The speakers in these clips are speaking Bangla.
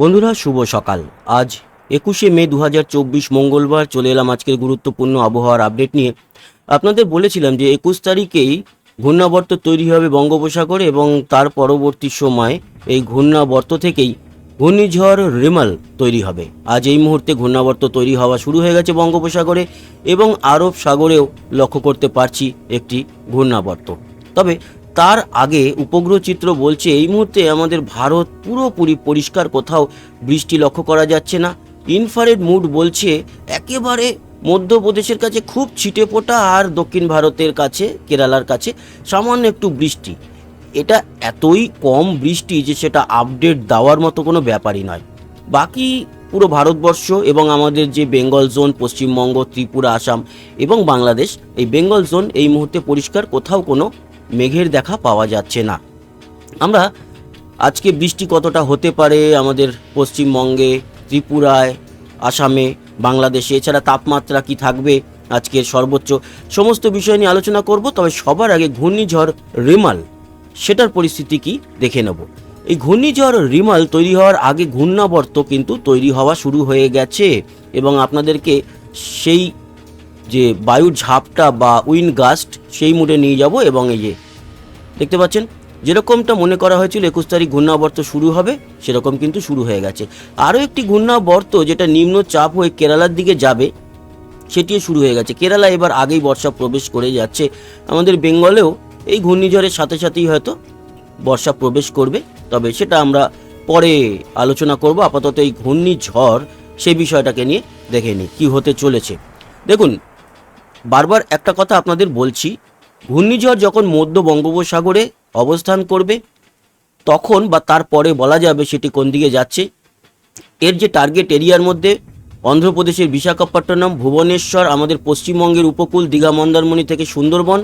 বন্ধুরা, শুভ সকাল। আজ একুশে মে দু হাজার চব্বিশ মঙ্গলবার চলে এলাম আজকের গুরুত্বপূর্ণ আবহাওয়ার আপডেট নিয়ে। আপনাদের বলেছিলাম যে একুশ তারিখেই ঘূর্ণাবর্ত তৈরি হবে বঙ্গোপসাগরে এবং তার পরবর্তী সময় এই ঘূর্ণাবর্ত থেকেই ঘূর্ণিঝড় রিমাল তৈরি হবে। আজ এই মুহূর্তে ঘূর্ণাবর্ত তৈরি হওয়া শুরু হয়ে গেছে বঙ্গোপসাগরে এবং আরব সাগরেও লক্ষ্য করতে পারছি একটি ঘূর্ণাবর্ত। তবে তার আগে উপগ্রহ চিত্র বলছে, এই মুহূর্তে আমাদের ভারত পুরোপুরি পরিষ্কার, কোথাও বৃষ্টি লক্ষ্য করা যাচ্ছে না। ইনফারেড মুড বলছে, একেবারে মধ্যপ্রদেশের কাছে খুব ছিটে ফোটা আর দক্ষিণ ভারতের কাছে, কেরালার কাছে সামান্য একটু বৃষ্টি। এটা এতই কম বৃষ্টি যে সেটা আপডেট দেওয়ার মতো কোনো ব্যাপারই নয়। বাকি পুরো ভারতবর্ষ এবং আমাদের যে বেঙ্গল জোন, পশ্চিমবঙ্গ, ত্রিপুরা, আসাম এবং বাংলাদেশ, এই বেঙ্গল জোন এই মুহূর্তে পরিষ্কার, কোথাও কোনো মেঘের দেখা পাওয়া যাচ্ছে না। আমরা আজকে বৃষ্টি কতটা হতে পারে আমাদের পশ্চিমবঙ্গে, ত্রিপুরায়, আসামে, বাংলাদেশে, এছাড়া তাপমাত্রা কি থাকবে আজকের সর্বোচ্চ, সমস্ত বিষয় নিয়ে আলোচনা করব, তবে সবার আগে ঘূর্ণিঝড় রিমাল, সেটার পরিস্থিতি কি দেখে নেব। এই ঘূর্ণিঝড় রিমাল তৈরি হওয়ার আগে ঘূর্ণাবর্ত কিন্তু তৈরি হওয়া শুরু হয়ে গেছে, এবং আপনাদেরকে সেই যে বায়ুর ঝাপটা বা উইন্ড গাস্ট সেই মুডে নিয়ে যাব এবং এই যে দেখতে পাচ্ছেন, যেরকমটা মনে করা হয়েছিল একুশ তারিখ ঘূর্ণাবর্ত শুরু হবে, সেরকম কিন্তু শুরু হয়ে গেছে। আরও একটি ঘূর্ণাবর্ত যেটা নিম্ন চাপ হয়ে কেরালার দিকে যাবে, সেটিও শুরু হয়ে গেছে। কেরালা এবার আগেই বর্ষা প্রবেশ করে যাচ্ছে। আমাদের বেঙ্গলেও এই ঘূর্ণিঝড়ের সাথে সাথেই হয়তো বর্ষা প্রবেশ করবে, তবে সেটা আমরা পরে আলোচনা করব। আপাতত এই ঘূর্ণিঝড় সে বিষয়টাকে নিয়ে দেখে নিই, কী হতে চলেছে। দেখুন বারবার একটা কথা আপনাদের বলছি, ঘূর্ণিঝড় যখন মধ্য বঙ্গোপসাগরে অবস্থান করবে, তখন বা তারপরে বলা যাবে সেটি কোন দিকে যাচ্ছে, এর যে টার্গেট এরিয়ার মধ্যে অন্ধ্রপ্রদেশের বিশাখাপট্টনম, ভুবনেশ্বর, আমাদের পশ্চিমবঙ্গের উপকূল, দীঘা, মন্দারমণি থেকে সুন্দরবন,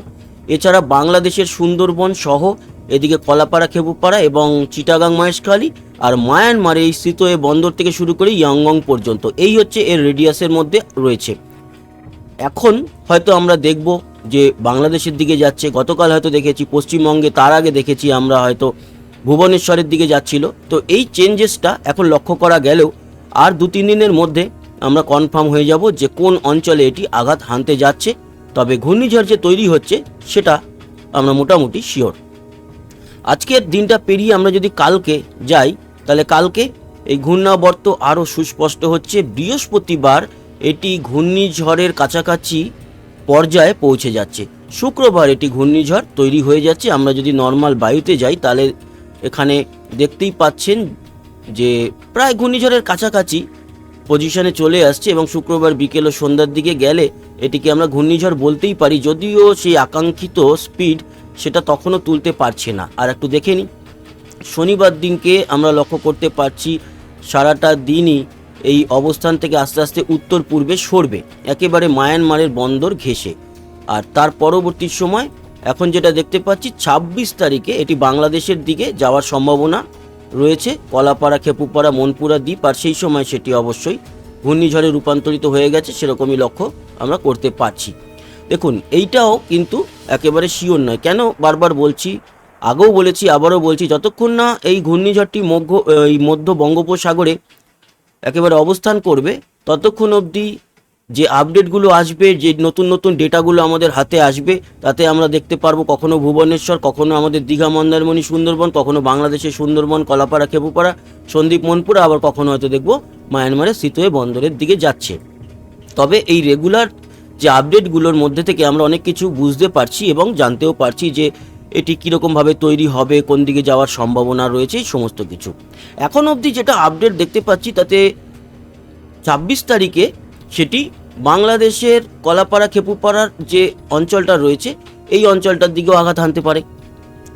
এছাড়া বাংলাদেশের সুন্দরবন সহ এদিকে কলাপাড়া খেপুপাড়া এবং চিটাগাং, মহেশখালী আর মায়ানমারে এই স্থিত এ বন্দর থেকে শুরু করে ইয়াংগং পর্যন্ত। এই হচ্ছে এর রেডিয়াসের মধ্যে রয়েছে। এখন হয়তো আমরা দেখব যে বাংলাদেশের দিকে যাচ্ছে, গতকাল হয়তো দেখেছি, পশ্চিমবঙ্গে তার আগে দেখেছি আমরা হয়তো ভুবনেশ্বরের দিকে যাচ্ছিল। তো এই চেঞ্জেসটা এখন লক্ষ্য করা গেলেও আর দু তিন দিনের মধ্যে আমরা কনফার্ম হয়ে যাব যে কোন অঞ্চলে এটি আঘাত হানতে যাচ্ছে, তবে ঘূর্ণিঝড় যে তৈরি হচ্ছে সেটা আমরা মোটামুটি শিওর আজকের দিনটা পেরিয়ে আমরা যদি কালকে যাই, তাহলে কালকে এই ঘূর্ণাবর্ত আরও সুস্পষ্ট হচ্ছে। বৃহস্পতিবার এটি ঘূর্ণিঝড়ের কাছাকাছি পর্যায়ে পৌঁছে যাচ্ছে। শুক্রবার এটি ঘূর্ণিঝড় তৈরি হয়ে যাচ্ছে। আমরা যদি নর্মাল বায়ুতে যাই, তাহলে এখানে দেখতেই পাচ্ছেন যে প্রায় ঘূর্ণিঝড়ের কাছাকাছি পজিশনে চলে আসছে এবং শুক্রবার বিকেল ও সন্ধ্যার দিকে গেলে এটিকে আমরা ঘূর্ণিঝড় বলতেই পারি। যদিও সেই আকাঙ্ক্ষিত স্পিড সেটা তখনও তুলতে পারছে না। আর একটু দেখে নিই। শনিবার দিনকে আমরা লক্ষ্য করতে পারছি, সারাটা দিনই এই অবস্থান থেকে আস্তে আস্তে উত্তর পূর্বে সরবে, একেবারে মায়ানমারের বন্দর ঘেঁষে। আর তার পরবর্তী সময়, এখন যেটা দেখতে পাচ্ছি, ছাব্বিশ তারিখে এটি বাংলাদেশের দিকে যাওয়ার সম্ভাবনা রয়েছে। কলাপাড়া, খেপুপাড়া, মনপুরা দ্বীপ, আর সেই সময় সেটি অবশ্যই ঘূর্ণিঝড়ে রূপান্তরিত হয়ে গেছে, সেরকমই লক্ষ্য আমরা করতে পারছি। দেখুন, এইটাও কিন্তু একেবারে শিওর নয়। কেন বারবার বলছি? আগেও বলেছি, আবারও বলছি, যতক্ষণ না এই ঘূর্ণিঝড়টি মধ্য, এই মধ্য বঙ্গোপসাগরে একেবারে অবস্থান করবে, ততক্ষণ অবধি যে আপডেটগুলো আসবে, যে নতুন নতুন ডেটাগুলো আমাদের হাতে আসবে, তাতে আমরা দেখতে পারব কখনো ভুবনেশ্বর, কখনো আমাদের দীঘা, মন্দারমণি, সুন্দরবন, কখনো বাংলাদেশের সুন্দরবন, কলাপাড়া, খেপুপাড়া, সন্দীপ, মনপুরা, আবার কখনো হয়তো দেখব মায়ানমারের সিতোয়ে বন্দরের দিকে যাচ্ছে। তবে এই রেগুলার যে আপডেটগুলোর মধ্যে থেকে আমরা অনেক কিছু বুঝতে পারছি এবং জানতেও পারছি যে এটি কীরকমভাবে তৈরি হবে, কোন দিকে যাওয়ার সম্ভাবনা রয়েছে সমস্ত কিছু। এখন অবধি যেটা আপডেট দেখতে পাচ্ছি, তাতে ছাব্বিশ তারিখে সেটি বাংলাদেশের কলাপাড়া, খেপুপাড়ার যে অঞ্চলটা রয়েছে, এই অঞ্চলটার দিকেও আঘাত হানতে পারে।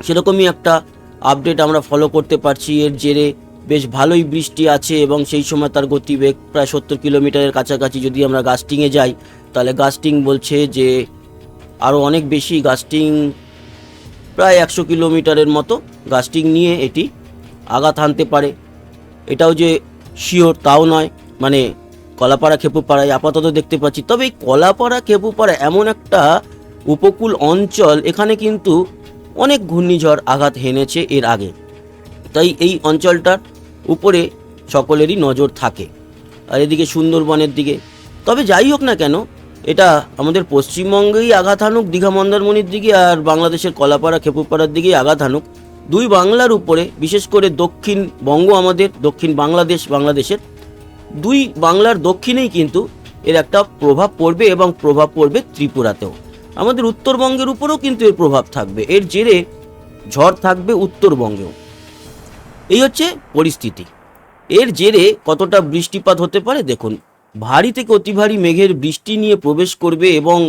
সেরকমই একটা আপডেট আমরা ফলো করতে পারছি। এর জেরে বেশ ভালোই বৃষ্টি আছে এবং সেই সময় তার গতিবেগ প্রায় সত্তর কিলোমিটারের কাছাকাছি। যদি আমরা গাস্টিংয়ে যাই, তাহলে গাস্টিং বলছে যে আরও অনেক বেশি গাস্টিং প্রায় একশো কিলোমিটারের মতো গাস্টিং নিয়ে এটি আঘাত হানতে পারে। এটাও যে শিওর তাও নয় মানে কলাপাড়া খেপুপাড়ায় আপাতত দেখতে পাচ্ছি। তবে এই কলাপাড়া খেপুপাড়া এমন একটা উপকূল অঞ্চল, এখানে কিন্তু অনেক ঘূর্ণিঝড় আঘাত হেনেছে এর আগে। তাই এই অঞ্চলটার উপরে সকলেরই নজর থাকে, আর এদিকে সুন্দরবনের দিকে। তবে যাই হোক না কেন এটা আমাদের পশ্চিমবঙ্গেই আঘাত হানুক, দীঘা মন্দারমণির দিকে আর বাংলাদেশের কলাপাড়া খেপুপাড়ার দিকেই আঘাত হানুক। দুই বাংলার উপরে, বিশেষ করে দক্ষিণ বঙ্গ আমাদের, দক্ষিণ বাংলাদেশ বাংলাদেশের, দুই বাংলার দক্ষিণেই কিন্তু এর একটা প্রভাব পড়বে এবং প্রভাব পড়বে ত্রিপুরাতেও। আমাদের উত্তরবঙ্গের উপরেও কিন্তু এর প্রভাব থাকবে। এর জেরে ঝড় থাকবে উত্তরবঙ্গেও। এই হচ্ছে পরিস্থিতি। এর জেরে কতটা বৃষ্টিপাত হতে পারে দেখুন। ভারী থেকে অতি ভারী মেঘের বৃষ্টি নিয়ে প্রবেশ করবে এবং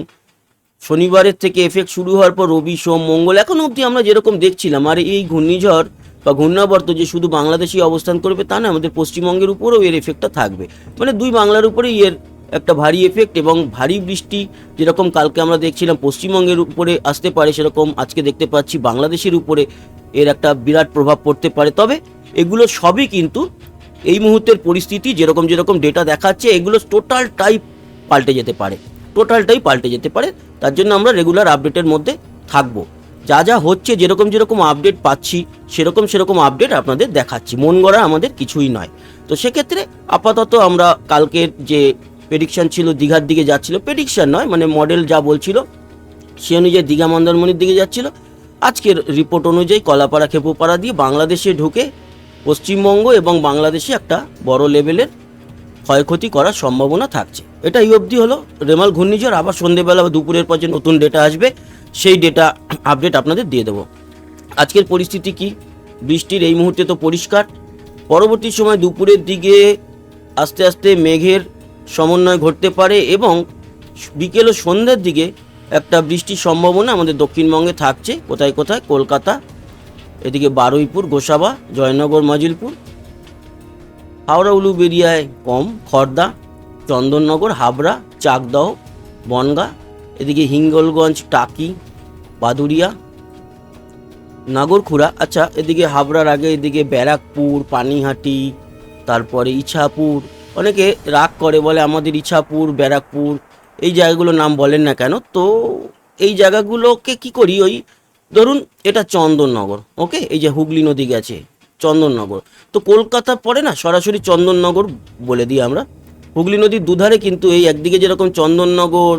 শনিবারের থেকে এফেক্ট শুরু হওয়ার পর রবি, সোম, মঙ্গল, এখন অবধি আমরা যেরকম দেখছিলাম, আর এই ঘূর্ণিঝড় বা ঘূর্ণাবর্ত যে শুধু বাংলাদেশেই অবস্থান করবে তা না আমাদের পশ্চিমবঙ্গের উপরেও এর এফেক্টটা থাকবে। মানে দুই বাংলার উপরেই এর একটা ভারী এফেক্ট এবং ভারী বৃষ্টি যেরকম কালকে আমরা দেখছিলাম, পশ্চিমবঙ্গের উপরে আসতে পারে সেরকম আজকে দেখতে পাচ্ছি, বাংলাদেশের উপরে এর একটা বিরাট প্রভাব পড়তে পারে। তবে এগুলো সবই কিন্তু এই মুহূর্তের পরিস্থিতি, যেরকম যেরকম ডেটা দেখাচ্ছে, এগুলো টোটালটাই পাল্টে যেতে পারে। টোটালটাই পাল্টে যেতে পারে। তার জন্য আমরা রেগুলার আপডেটের মধ্যে থাকব। যা যা হচ্ছে, যেরকম যেরকম আপডেট পাচ্ছি, সেরকম সেরকম আপডেট আপনাদের দেখাচ্ছি। মন গড়া আমাদের কিছুই নয়। তো সেক্ষেত্রে আপাতত আমরা কালকের যে প্রেডিকশান ছিল, দীঘার দিকে যাচ্ছিল প্রেডিকশান নয় মানে মডেল যা বলছিল, সে অনুযায়ী দীঘা মন্দারমণির দিকে যাচ্ছিল। আজকের রিপোর্ট অনুযায়ী কলাপাড়া, খেপুপাড়া দিয়ে বাংলাদেশে ঢুকে পশ্চিমবঙ্গ এবং বাংলাদেশে একটা বড় লেভেলের ক্ষয়ক্ষতি করার সম্ভাবনা থাকছে। এটা অবধি হলো রেমাল ঘূর্ণিঝড়, আবার সন্ধেবেলা বা দুপুরের পর যে নতুন ডেটা আসবে, সেই ডেটা আপডেট আপনাদের দিয়ে দেবো। আজকের পরিস্থিতি কি? বৃষ্টির এই মুহূর্তে তো পরিষ্কার। পরবর্তী সময় দুপুরের দিকে আস্তে আস্তে মেঘের সমন্বয় ঘটতে পারে এবং বিকেল ও সন্ধ্যের দিকে একটা বৃষ্টির সম্ভাবনা আমাদের দক্ষিণবঙ্গে থাকছে। কোথায় কোথায়? কলকাতা এদিকে বারুইপুর, গোসাবা, জয়নগর, মাজিলপুর। হাওড়া, উলুবেরিয়ায় কম, খর্দা, চন্দননগর, হাবড়া, চাকদহ, বনগা, এদিকে হিঙ্গলগঞ্জ, টাকি বাদুরিয়া নাগরখুড়া আচ্ছা এদিকে হাবড়ার আগে এদিকে ব্যারাকপুর, পানিহাটি, তারপরে ইছাপুর। অনেকে রাগ করে, বলে আমাদের ইছাপুর, ব্যারাকপুর, এই জায়গাগুলোর নাম বলেন না কেন? তো এই জায়গাগুলোকে কি করি? ওই ধরুন এটা চন্দননগর ওকে এই যে হুগলি নদী গেছে, চন্দননগর। তো কলকাতা পড়ে না? সরাসরি চন্দননগর বলে দিই আমরা। হুগলি নদীর দুধারে কিন্তু এই একদিকে যেরকম চন্দননগর,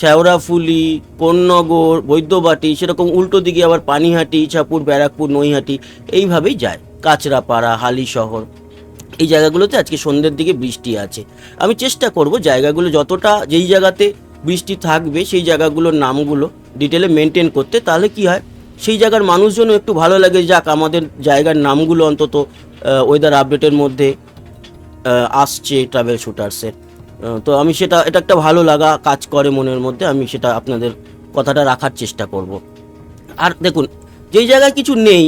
শেওড়াফুলি, কোন্নগর, বৈদ্যবাটি, সেরকম উল্টো দিকে আবার পানিহাটি, ইছাপুর, ব্যারাকপুর, নৈহাটি, এইভাবেই যায়। কাঁচরাপাড়া হালি শহর এই জায়গাগুলোতে আজকে সন্ধ্যের দিকে বৃষ্টি আছে। আমি চেষ্টা করব জায়গাগুলো যতটা, যেই জায়গাতে বৃষ্টি থাকবে, সেই জায়গাগুলোর নামগুলো ডিটেলে মেনটেন করতে, তাহলে কি হয়? সেই জায়গার মানুষজনও একটু ভালো লাগে, যাক আমাদের জায়গার নামগুলো অন্তত ওয়েদার আপডেটের মধ্যে আসছে ট্রাভেল শুটার্সের তো আমি সেটা, এটা একটা ভালো লাগা কাজ করে মনের মধ্যে, আমি সেটা আপনাদের কথাটা রাখার চেষ্টা করব। আর দেখুন, যেই জায়গায় কিছু নেই,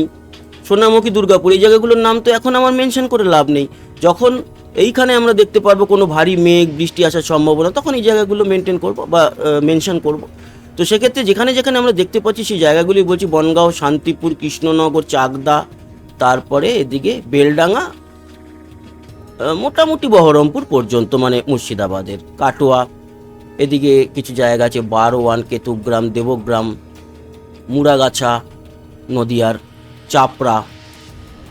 সোনামুখী দুর্গাপুর, এই জায়গাগুলোর নাম তো এখন আমার মেনশন করে লাভ নেই। যখন এইখানে আমরা দেখতে পারব কোনো ভারী মেঘ, বৃষ্টি আসার সম্ভাবনা, তখন এই জায়গাগুলো মেনটেন করব বা মেনশন করব। তো সেক্ষেত্রে যেখানে যেখানে আমরা দেখতে পাচ্ছি সেই জায়গাগুলি বলছি বনগাঁও, শান্তিপুর, কৃষ্ণনগর, চাকদা, তারপরে এদিকে বেলডাঙ্গা মোটামুটি বহরমপুর পর্যন্ত মানে মুর্শিদাবাদের, কাটোয়া, এদিকে কিছু জায়গা আছে, বারোয়ান, কেতুগ্রাম, দেবগ্রাম, মুড়াগাছা, নদিয়ার, চাপড়া,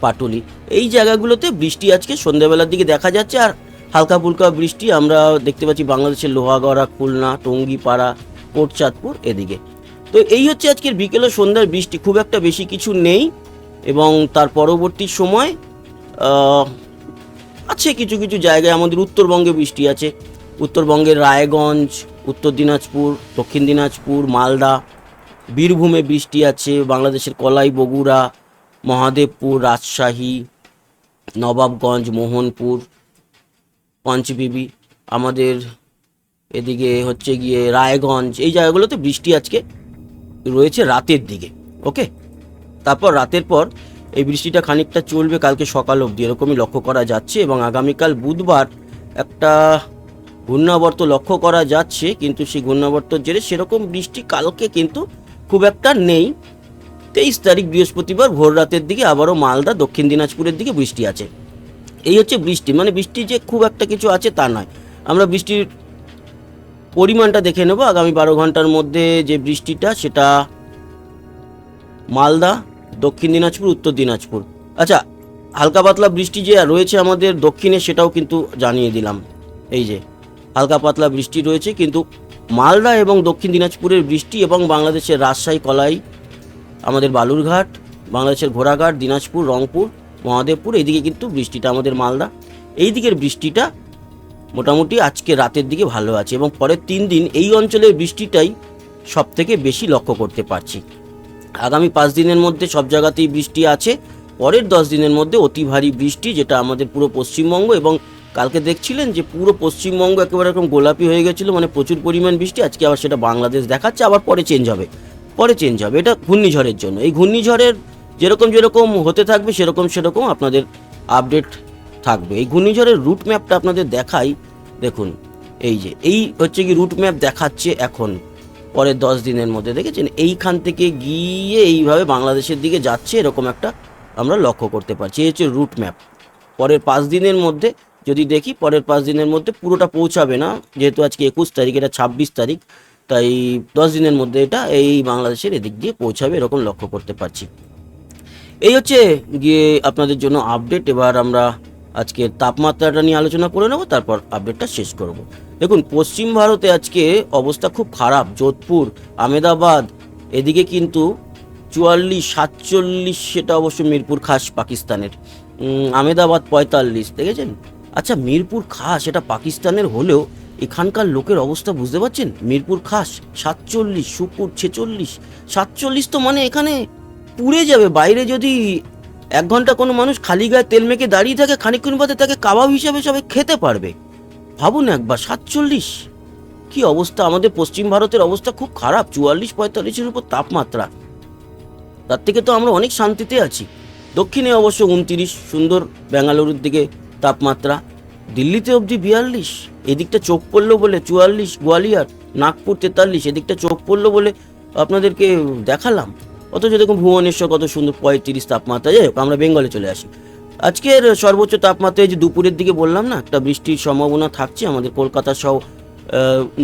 পাটুলি। এই জায়গাগুলোতে বৃষ্টি আজকে সন্ধ্যাবেলার দিকে দেখা যাচ্ছে, আর হালকা ফুলকা বৃষ্টি আমরা দেখতে পাচ্ছি বাংলাদেশের লোহাগড়া, খুলনা, টঙ্গিপাড়া, কোটচাঁদপুর এদিকে। তো এই হচ্ছে আজকের বিকেল সন্ধ্যার বৃষ্টি, খুব একটা বেশি কিছু নেই এবং তার পরবর্তী সময় আছে কিছু কিছু জায়গায় আমাদের উত্তরবঙ্গে বৃষ্টি আছে। উত্তরবঙ্গের রায়গঞ্জ, উত্তর দিনাজপুর, দক্ষিণ দিনাজপুর, মালদা, বীরভূমে বৃষ্টি আছে, বাংলাদেশের কলাই বগুড়া, মহাদেবপুর, রাজশাহী নবাবগঞ্জ, মোহনপুর, পঞ্চবিবি, আমাদের এদিকে হচ্ছে গিয়ে রায়গঞ্জ, এই জায়গাগুলোতে বৃষ্টি আজকে রয়েছে রাতের দিকে ওকে তারপর রাতের পর এই বৃষ্টিটা খানিকটা চলবে কালকে সকাল অবধি, এরকমই লক্ষ্য করা যাচ্ছে এবং আগামীকাল বুধবার একটা ঘূর্ণাবর্ত লক্ষ্য করা যাচ্ছে, কিন্তু সেই ঘূর্ণাবর্তর জেরে সেরকম বৃষ্টি কালকে কিন্তু খুব একটা নেই। তেইশ তারিখ বৃহস্পতিবার ভোর রাতের দিকে আবারও মালদা, দক্ষিণ দিনাজপুরের দিকে বৃষ্টি আছে। এই হচ্ছে বৃষ্টি মানে বৃষ্টি যে খুব একটা কিছু আছে তা নয়। আমরা বৃষ্টির পরিমাণটা দেখে নেব। আগামী বারো ঘণ্টার মধ্যে যে বৃষ্টিটা, সেটা মালদা, দক্ষিণ দিনাজপুর, উত্তর দিনাজপুর। আচ্ছা হালকা পাতলা বৃষ্টি যে রয়েছে আমাদের দক্ষিণে, সেটাও কিন্তু জানিয়ে দিলাম। এই যে, হালকা পাতলা বৃষ্টি রয়েছে, কিন্তু মালদা এবং দক্ষিণ দিনাজপুরের বৃষ্টি এবং বাংলাদেশের রাজশাহী, কলাই আমাদের বালুরঘাট, বাংলাদেশের ঘোড়াঘাট, দিনাজপুর, রংপুর, মহাদেবপুর, এইদিকে কিন্তু বৃষ্টিটা আমাদের মালদা। এই দিকের বৃষ্টিটা মোটামুটি আজকে রাতের দিকে ভালো আছে এবং পরের তিন দিন এই অঞ্চলের বৃষ্টিটাই সব থেকে বেশি লক্ষ্য করতে পারছি। আগামী পাঁচ দিনের মধ্যে সব জায়গাতেই বৃষ্টি আছে, পরের দশ দিনের মধ্যে অতি ভারী বৃষ্টি, যেটা আমাদের পুরো পশ্চিমবঙ্গ এবং কালকে দেখছিলেন যে পুরো পশ্চিমবঙ্গ একেবারে এরকম গোলাপি হয়ে গেছিল মানে প্রচুর পরিমাণ বৃষ্টি, আজকে আবার সেটা বাংলাদেশ দেখাচ্ছে, আবার পরে চেঞ্জ হবে। পরে চেঞ্জ হবে। এটা ঘূর্ণিঝড়ের জন্য। এই ঘূর্ণিঝড়ের যেরকম যেরকম হতে থাকবে, সেরকম সেরকম আপনাদের আপডেট থাকবে। এই ঘূর্ণিঝড়ের রুট ম্যাপটা আপনাদের দেখাই। দেখুন, এই যে, এই হচ্ছে কি রুট ম্যাপ দেখাচ্ছে এখন। পরের দশ দিনের মধ্যে, দেখেছেন? এইখান থেকে গিয়ে এইভাবে বাংলাদেশের দিকে যাচ্ছে, এরকম একটা আমরা লক্ষ্য করতে পারছি। এই হচ্ছে রুট ম্যাপ পরের পাঁচ দিনের মধ্যে, যদি দেখি, পরের পাঁচ দিনের মধ্যে পুরোটা পৌঁছাবে না। যেহেতু আজকে একুশ তারিখ, এটা ছাব্বিশ তারিখ। তাই দশ দিনের মধ্যে এটা এই বাংলাদেশের এদিক দিয়ে পৌঁছাবে এরকম লক্ষ্য করতে পারছি। এই হচ্ছে গিয়ে আপনাদের জন্য আপডেট এবার আমরা আজকে তাপমাত্রাটা নিয়ে আলোচনা করে নেব, তারপর আপডেটটা শেষ করব। দেখুন, পশ্চিম ভারতে আজকে অবস্থা খুব খারাপ। যোধপুর আমেদাবাদ এদিকে কিন্তু চুয়াল্লিশ, সাতচল্লিশ, সেটা অবশ্য মিরপুর খাস পাকিস্তানের। আমেদাবাদ পঁয়তাল্লিশ, দেখেছেন? আচ্ছা মিরপুর খাস, এটা পাকিস্তানের হলেও এখানকার লোকের অবস্থা বুঝতে পারছেন? মিরপুর খাস, সাতচল্লিশ, সুপুর ছেচল্লিশ। সাতচল্লিশ তো মানে এখানে পুড়ে যাবে। বাইরে যদি এক ঘণ্টা কোনো মানুষ খালি গায়ে তেল মেখে দাঁড়িয়ে থাকে, খানিকক্ষণ বাদে তাকে কাবাব হিসাবে সবাই খেতে পারবে। ভাবুন একবার, সাতচল্লিশ। কি অবস্থা? আমাদের পশ্চিম ভারতের অবস্থা খুব খারাপ। চুয়াল্লিশ, পঁয়তাল্লিশের উপর তাপমাত্রা। তার থেকে তো আমরা অনেক শান্তিতে আছি। দক্ষিণে অবশ্য উনতিরিশ, সুন্দর বেঙ্গালুরুর দিকে তাপমাত্রা। দিল্লিতে অবধি বিয়াল্লিশ, এদিকটা চোখ পড়ল বলে চুয়াল্লিশ, গোয়ালিয়র, নাগপুর তেতাল্লিশ, এদিকটা চোখ পড়ল বলে আপনাদেরকে দেখালাম। অথচ দেখুন ভুবনেশ্বর কত সুন্দর পঁয়ত্রিশ তাপমাত্রা। যাই হোক, আমরা বেঙ্গলে চলে আসি। আজকের সর্বোচ্চ তাপমাত্রা এই যে দুপুরের দিকে বললাম না, একটা বৃষ্টির সম্ভাবনা থাকছে আমাদের কলকাতা সহ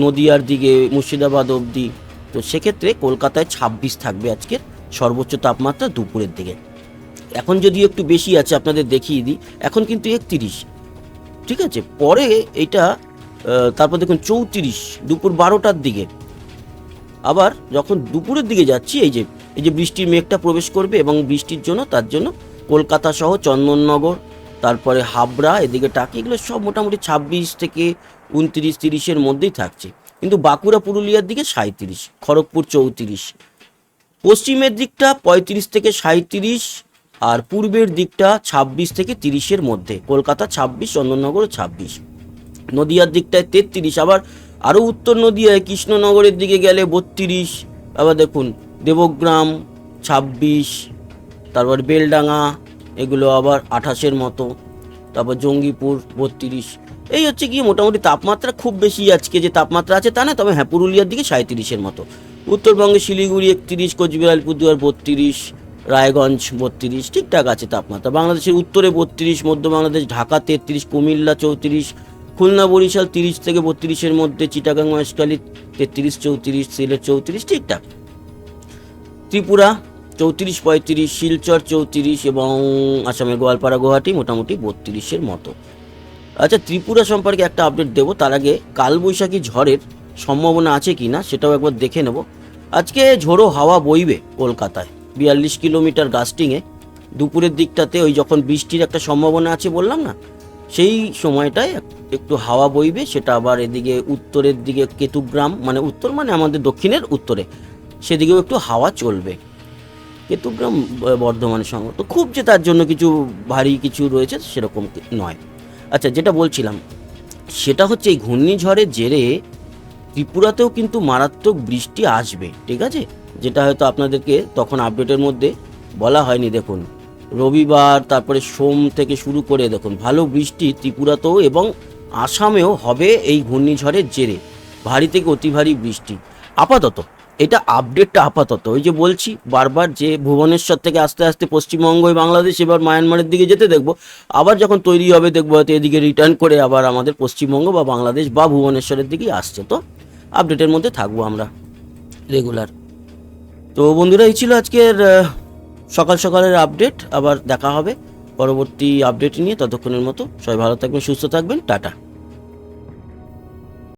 নদিয়ার দিকে, মুর্শিদাবাদ অবধি। তো সেক্ষেত্রে কলকাতায় ছাব্বিশ থাকবে আজকের সর্বোচ্চ তাপমাত্রা দুপুরের দিকে। এখন যদি একটু বেশি আছে, আপনাদের দেখিয়ে দিই। এখন কিন্তু একত্রিশ। ঠিক আছে? পরে এটা তারপর দেখুন চৌত্রিশ, দুপুর বারোটার দিকে। আবার যখন দুপুরের দিকে যাচ্ছি, এই যে এই যে বৃষ্টির মেঘটা প্রবেশ করবে এবং বৃষ্টির জন্য, তার জন্য কলকাতা সহ চন্দননগর, তারপরে হাবড়া, এদিকে টাকি, এগুলো সব মোটামুটি ছাব্বিশ থেকে উনত্রিশ, তিরিশের মধ্যেই থাকছে। কিন্তু বাঁকুড়া, পুরুলিয়ার দিকে সাঁত্রিশ খড়গপুর চৌত্রিশ। পশ্চিমের দিকটা পঁয়ত্রিশ থেকে সাঁত্রিশ আর পূর্বের দিকটা ছাব্বিশ থেকে তিরিশের মধ্যে, কলকাতা ছাব্বিশ, চন্দননগর ছাব্বিশ। নদিয়ার দিকটায় তেত্রিশ, আবার আরও উত্তর নদিয়ায় কৃষ্ণনগরের দিকে গেলে বত্রিশ, আবার দেখুন দেবগ্রাম ছাব্বিশ, তারপর বেলডাঙ্গা, এগুলো আবার আঠাশের মতো, তারপর জঙ্গিপুর বত্রিশ। এই হচ্ছে কি মোটামুটি তাপমাত্রা, খুব বেশি আজকে যে তাপমাত্রা আছে তা না, তবে হ্যাঁ পুরুলিয়ার দিকে সাঁত্রিশের মতো। উত্তরবঙ্গে শিলিগুড়ি একত্রিশ, কোচবিহার আলিপুরদুয়ার বত্রিশ রায়গঞ্জ বত্রিশ ঠিকঠাক আছে তাপমাত্রা। বাংলাদেশের উত্তরে বত্রিশ, মধ্য বাংলাদেশ, ঢাকা তেত্রিশ, কুমিল্লা চৌত্রিশ, খুলনা, বরিশাল তিরিশ থেকে বত্রিশের মধ্যে, চিটাগাং, মহেশখালী তেত্রিশ, চৌত্রিশ, সিলেট চৌত্রিশ ঠিকঠাক ত্রিপুরা চৌত্রিশ, পঁয়ত্রিশ, শিলচর চৌত্রিশ এবং আসামের গোয়ালপাড়া, গুয়াহাটি মোটামুটি বত্রিশের মতো। আচ্ছা ত্রিপুরা সম্পর্কে একটা আপডেট দেবো, তার আগে কালবৈশাখী ঝড়ের সম্ভাবনা আছে কি না সেটাও একবার দেখে নেব। আজকে ঝোড়ো হাওয়া বইবে কলকাতায়। বিয়াল্লিশ কিলোমিটার গাস্টিংয়ে দুপুরের দিকটাতে ওই যখন বৃষ্টির একটা সম্ভাবনা আছে বললাম না, সেই সময়টায় একটু হাওয়া বইবে, সেটা আবার এদিকে উত্তরের দিকে কেতুগ্রাম মানে উত্তর মানে আমাদের দক্ষিণের উত্তরে, সেদিকেও একটু হাওয়া চলবে। কেতুগ্রাম বর্ধমানের সঙ্গে। তো খুব যে তার জন্য কিছু ভারী কিছু রয়েছে, সেরকম নয়। আচ্ছা যেটা বলছিলাম, সেটা হচ্ছে এই ঘূর্ণিঝড়ের জেরে ত্রিপুরাতেও কিন্তু মারাত্মক বৃষ্টি আসবে, ঠিক আছে? যেটা হয়তো আপনাদেরকে তখন আপডেটের মধ্যে বলা হয়নি, দেখুন। রবিবার, তারপরে সোম থেকে শুরু করে, দেখুন, ভালো বৃষ্টি ত্রিপুরাতেও এবং আসামেও হবে এই ঘূর্ণিঝড়ের জেরে। ভারী থেকে অতি ভারী বৃষ্টি। আপাতত, এটা আপডেটটা আপাতত। ওই যে বলছি, বারবার যে ভুবনেশ্বর থেকে আস্তে আস্তে পশ্চিমবঙ্গ বাংলাদেশ, এবার মায়ানমারের দিকে যেতে দেখব। আবার যখন তৈরি হবে, দেখব হয়তো এদিকে রিটার্ন করে আবার আমাদের পশ্চিমবঙ্গ বা বাংলাদেশ বা ভুবনেশ্বরের দিকেই আসছে। তো আপডেটের মধ্যে থাকব আমরা রেগুলার তো বন্ধুরা, এই ছিল আজকের সকাল সকালের আপডেট আবার দেখা হবে পরবর্তী আপডেট নিয়ে ততক্ষণের মতো। সবাই ভালো থাকবেন, সুস্থ থাকবেন। টাটা।